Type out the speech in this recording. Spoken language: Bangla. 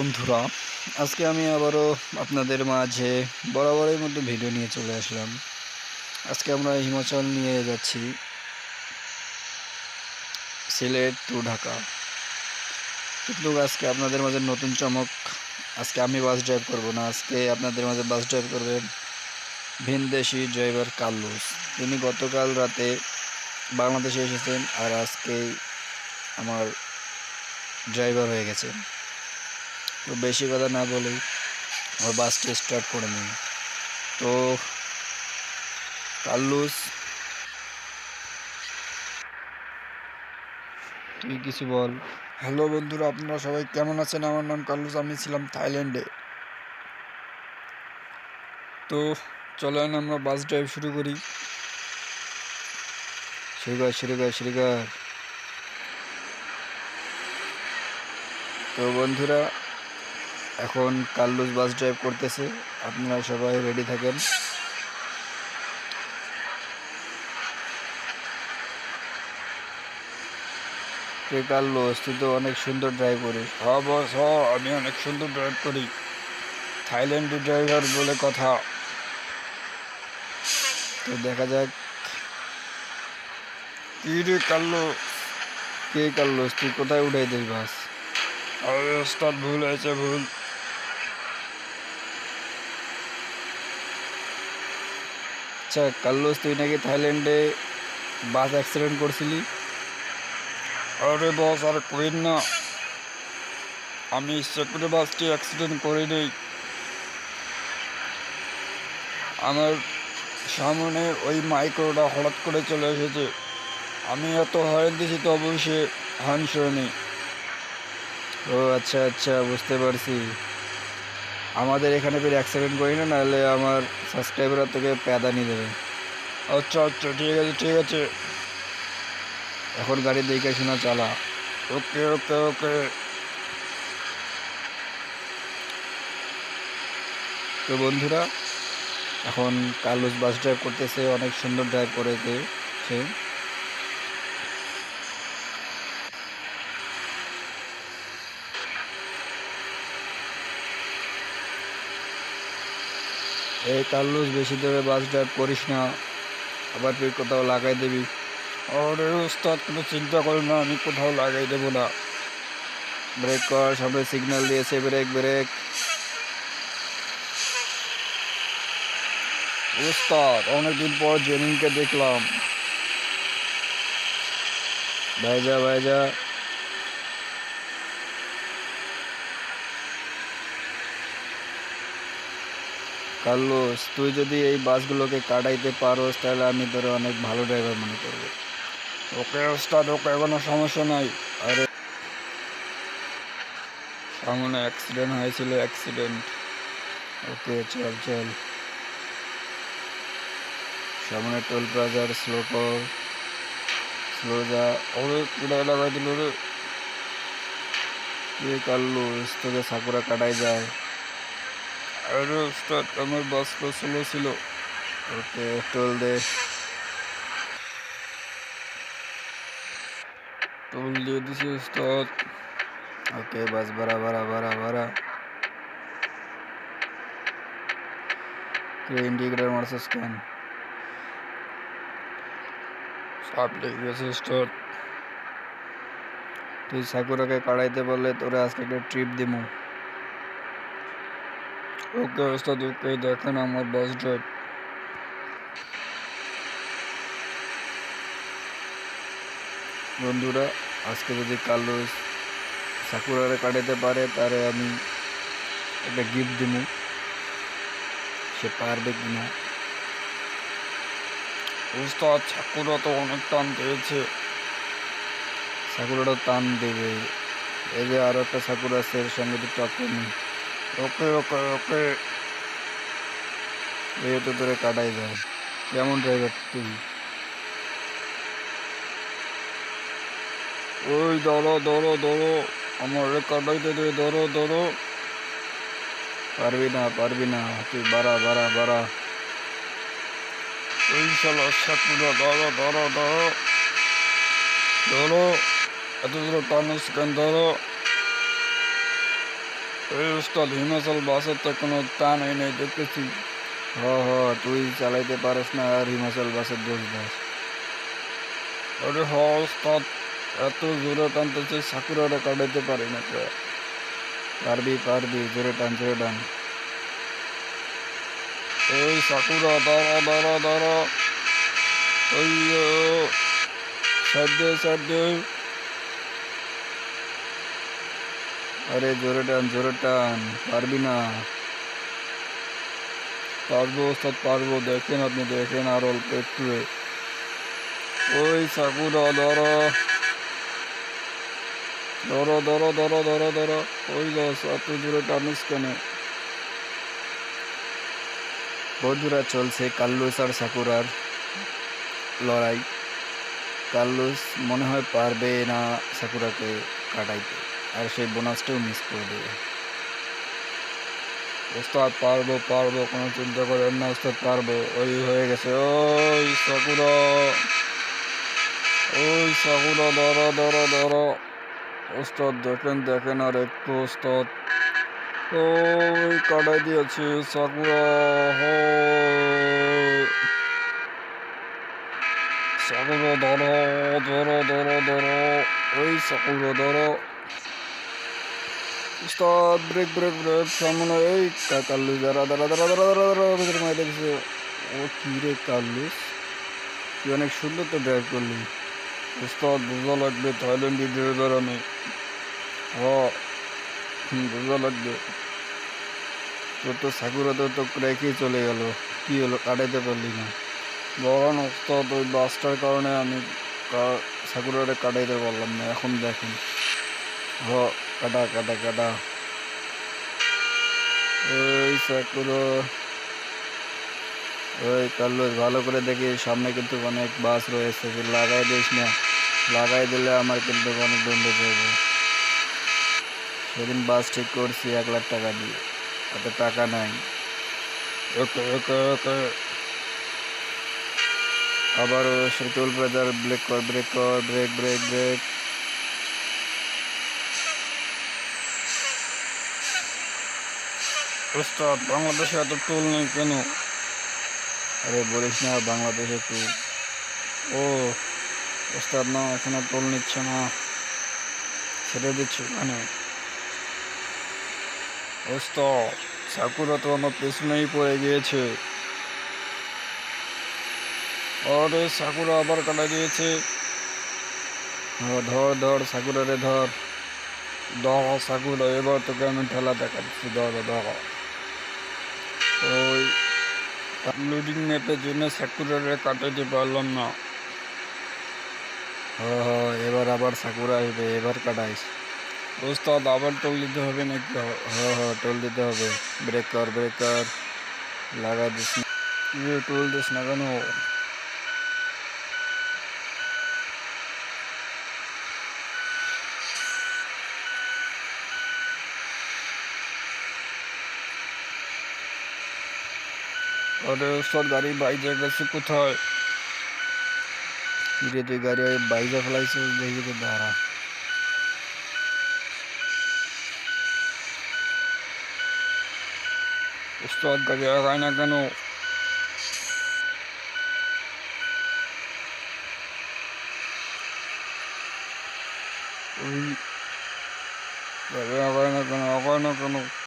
বন্ধুরা, আজকে আমি আবারও আপনাদের মাঝে বরাবরের মধ্যে ভিডিও নিয়ে চলে আসলাম। আজকে আমরা হিমাচল নিয়ে যাচ্ছি। সিলেট টু ঢাকা। কিন্তু আজকে আপনাদের মাঝে নতুন চমক, আজকে আমি বাস ড্রাইভ করব না, আজকে আপনাদের মাঝে বাস ড্রাইভ করবেন ভিনদেশি ড্রাইভার কাল্লুস তিনি গতকাল রাতে বাংলাদেশে এসেছেন আর আজকেই আমার ড্রাইভার হয়ে গেছেন। তো বেশি কথা না বলেই আমার বাসটি স্টার্ট করে নিই। তো কাল্লুস তুই কিছু বল। হ্যালো বন্ধুরা আপনারা সবাই কেমন আছেন? আমার নাম কাল্লুস আমি ছিলাম থাইল্যান্ডে। তো চলেন আমরা বাস ড্রাইভ শুরু করি। শুরু কর শুরু কর শুরু কর তো বন্ধুরা এখন কাল্লুস বাস ড্রাইভ করতেছে। আপনারা সবাই রেডি থাকেন। তুই কাল্লুস তুই তো অনেক সুন্দর ড্রাইভ করিস। হ্যাঁ বস হ আমি অনেক সুন্দর ড্রাইভ করি। থাইল্যান্ডি ড্রাইভার বলে কথা। তো দেখা যাক। কি রে কাল্লু কে কাল্লুস তুই কোথায় উঠাই দিস বাস? আরে ভুল হয়েছে ভুল। আচ্ছা কাল্লুস তুই নাকি থাইল্যান্ডে বাস অ্যাক্সিডেন্ট করছিলি? আরে বস আর কইন না। আমি ইচ্ছে বাসটি অ্যাক্সিডেন্ট করে নেই আমার সামনে ওই মাইক্রোটা হঠাৎ করে চলে এসেছে। আমি এত হয়রান দিয়েছি তো অবশ্যই হর্ন শুনি ও আচ্ছা আচ্ছা বুঝতে পারছি। আমাদের এখানে ফের অ্যাক্সিডেন্ট করি না, নাহলে আমার সাবস্ক্রাইবাররা তোকে প্যাদা নিয়ে দেবে আচ্ছা আচ্ছা ঠিক আছে ঠিক আছে। এখন গাড়ি দেখে শোনা চালা। ওকে ওকে ওকে। তো বন্ধুরা, এখন কার্লুস বাস ড্রাইভ করতেছে, অনেক সুন্দর ড্রাইভ করেছে সে। এই কার্লুস বেশি দূরে বাস ড্রাইভ করিস না। আবার তুই কোথাও লাগাই দিবি। আরে ওস্তাদ, কোনো চিন্তা করো না, আমি কোথাও লাগাই দেবো না। ব্রেক কর, সামনে সিগন্যাল দিয়েছে ব্রেক ব্রেক ওস্তাদ, অনেকদিন পর জেনিনকে দেখলাম। ভাইজা ভাইজা। কার্লোস তুই যদি এই বাসগুলোকে কাটাইতে পারোস, তাহলে আমি তোর অনেক ভালো ড্রাইভার মনে করব। ওকে ওস্তাদ, ওকে, কোনো সমস্যা নাই। আরে, সামনে অ্যাক্সিডেন্ট হয়েছিল অ্যাক্সিডেন্ট ওকে, চল চল। সামনে টোল প্লাজার স্লো কর স্লো যা। ওরে পুরা লাগাই দিল রে? কার্লোস তোকে সাকুরা কাটাই যায়। আরে ওস্তাদ আমার বাসটা স্লো ছিল ওকে টোল দে টোল দিয়ে দিছি ওস্তাদ ওকে বাস বাড়া বাড়া বাড়া বাড়া কে ইন্ডিকেটার মারছিস কেন সব লেগে গেছে ওস্তাদ তুই সাকুরাকে কাটাইতে বললে তোরে আজকে একটা ট্রিপ দিমু ওকে ওস্তাদ ওকে দেখেন আমার বাস ড্রাইভ বন্ধুরা, আজকে যদি কার্লোস সাকুরারে কাটাতে পারে তারে আমি একটা গিফট দিব। সে পারবে কিনা? ওস্তাদ, সাকুরা তো অনেক টান পেয়েছে। সাকুরাটা টান দেবে। এই যে আরও একটা সাকুরা আছে, এর সঙ্গে তো টক্কর নেই। ওকে ওকে ওকে। তো তোরে কাটাই যায় কেমন ড্রাইভার তুই ওই ধরো ধরো ধরো। আমার কাটাইতে দে ধরো ধরো। পারবি না পারবি না। তুই বাড়া বাড়া বাড়া। ওই শালা সাকুরা ধরো ধরো ধরো। ধরো। এত দূর টানো সেখান ধরো। উস্তাদ, হিমাচল বাসের তো কোনো টানই নেই, দেখতেছি। হ হ, তুই চালাইতে পারিস না, আর হিমাচল বাসের দোষ দাস। আরে হ, উস্তাদ, এত জোরে টানতেছে সাকুরারে কাটাইতে পারি না তো। পারবি পারবি, জোরে টান জোরে টান। ওই সাকুরা, দাঁড়া দাঁড়া দাঁড়া। ওই সাইড দে সাইড দে। আরে জোরে টান জোরে টান, পারবি না। পারব ওস্তাদ, পারব। দেখেন আপনি, দেখেন আর অল্প একটু ওই সাকুরা ধরো ধরো। ধরো ধরো ধরো ধরো ওই দশ এত জোরে টানিস কেন? বন্ধুরা চলছে কাল্লুস আর সাকুরার লড়াই। কাল্লুস মনে হয় পারবে না সাকুরাকে কাটাইতে। আর সেই বোনাসটাও মিস করে দেবে। ওস্তাদ পারব পারব, কোনো চিন্তা করেন না, ওস্তাদ পারব। ওই হয়ে গেছে। ওই সাকুরা। ওই সাকুরা, ধরো ধরো ধরো। ওস্তাদ দেখেন দেখেন, আর একটু ওস্তাদ। ওই কাটাই দিয়েছে, সাকুরা। সাকুরা, ধরো ধরো ধরো ধরো। ওই সাকুরা, ধরো। উস্তাদ ব্রেক ব্রেক ব্রেক সামনে এই কাল্লুস দাঁড়া দাঁড়া দাঁড়া দাঁড়া দাঁড়া দাঁড়া ভিতরে মাই দেখছে ও কি রে কাল্লুস তুই অনেক সুন্দর তো ড্রাইভ করলি উস্তাদ বোঝা লাগবে থাইল্যান্ডি ড্রাইভার আমি হ বোঝা লাগবে তোর তো সাকুরাতে তো রেখেই চলে গেল কি হলো কাটাইতে পারলি না বরং উস্তাদ ওই বাসটার কারণে আমি সাকুরারে কাটাইতে পারলাম না এখন দেখেন হ কাটা কাটা কাটা ওই সাকুরো ওই কাল্লুস, ভালো করে দেখি, সামনে কিন্তু অনেক বাস রয়েছে লাগাই দিস না। লাগাই দিলে আমার কিন্তু অনেক দণ্ড যাবে সেদিন বাস ঠিক করছি এক লাখ টাকা দিয়ে অত টাকা নাই। Okay okay okay. আবার সে টোল প্লাজার ব্রেক কর ব্রেক কর ব্রেক ব্রেক ব্রেক উস্তাদ বাংলাদেশে এত টোল নেই কেন? আরে বলিস না, বাংলাদেশে টোল ও উস্তাদ না, এখানে টোল নিচ্ছে না। ছেড়ে দিচ্ছে ওখানে উস্তাদ সাকুরা তো আমার পেছনেই পড়ে গিয়েছে। আরে সাকুরা আবার কাটা দিয়েছে। ধর ধর সাকুরা রে ধর। ধর সাকুরা এবার তোকে আমি ঠেলা দেখাচ্ছি, ধর ধর। লোডিং ম্যাপের জন্য সাকুরারে কাটাতে পারলাম না। হ হ এবার আবার সাকুরা আসবে এবার কাটাইস। ওস্তাদ আবার টোল দিতে হবে নাকি? হ হ্যাঁ টোল দিতে হবে। ব্রেক কর ব্রেক কর লাগা দিস না। টোল দিস না কেন? আরে ওস্তাদ গাড়ি বাইজে গেছে কোথায় কিরে তুই গাড়ি বাইজে ফেলাইছিস দেখি তো দাঁড়া উস্তাদ গাড়ি আগায় না কেন ওই গাড়ি আগায় না কেন আগায় না কেন